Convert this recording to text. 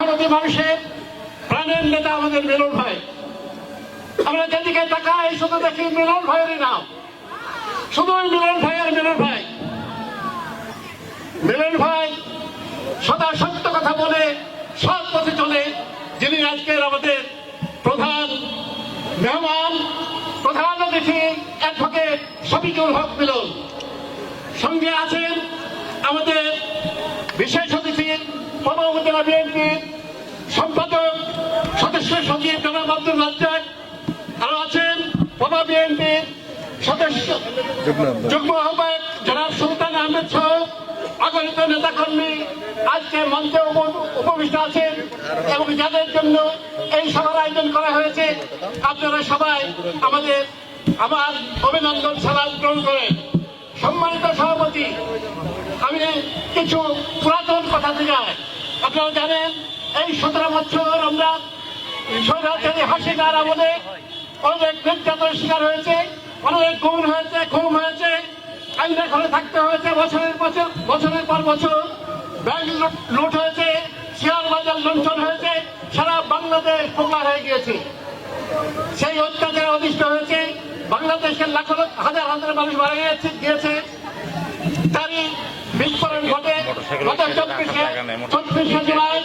মানুষের প্রাণের নেতা আমাদের মিলন ভাই। আমরা যেদিকে তাকাই, শুধু দেখি মিলন ভাইয়েরই নাম। শুধু মিলন ভাই আর মিলন ভাই। মিলন ভাই সদা সত্য কথা বলে, সৎ পথে চলে। যিনি আজকের আমাদের প্রধান মেহমান, প্রধান অতিথি, অ্যাডভোকেট শফিকুল হক মিলন। সঙ্গে আছেন আমাদের বিশেষ উপজেলা বিএনপির সম্পাদক সদস্য সচিব জনাব আব্দুল রাজ্জাক আরও আছেন পূর্ব বিএনপির সদস্য যুগ্ম আহ্বায়ক। জনাব সুলতান আহমেদ সহ আগরিত নেতাকর্মী। আজকে মঞ্চে উপ- উপবিষ্ট আছেন এবং যাদের জন্য এই সভার আয়োজন করা হয়েছে আপনারা সবাই আমাদের আমার অভিনন্দন সালাম গ্রহণ করেন। সম্মানিত সভাপতি, আমি কিছু পুরাতন কথা যাই আপনারা জানেন, এই সতেরো বছর আমরা সৈরাচারী হাসিনার আমলে অনেক নির্যাতনের শিকার হয়েছে, অনেক গুণ হয়েছে খুন হয়েছে, আইনে ঘরে থাকতে হয়েছে, বছরের বছর, বছরের পর বছর ব্যাংক লুট- হয়েছে, শেয়ার বাজার লুণ্ঠন হয়েছে, সারা বাংলাদেশ পোকলা হয়ে গিয়েছে। সেই অত্যাচারে অধিষ্ঠ হয়েছে বাংলাদেশের লাখো লাখ- হাজার হাজার মানুষ মারা গিয়েছে গিয়েছে। তারই বিস্ফোরণ ঘটে। গত চব্বিশে চব্বিশে জুলাই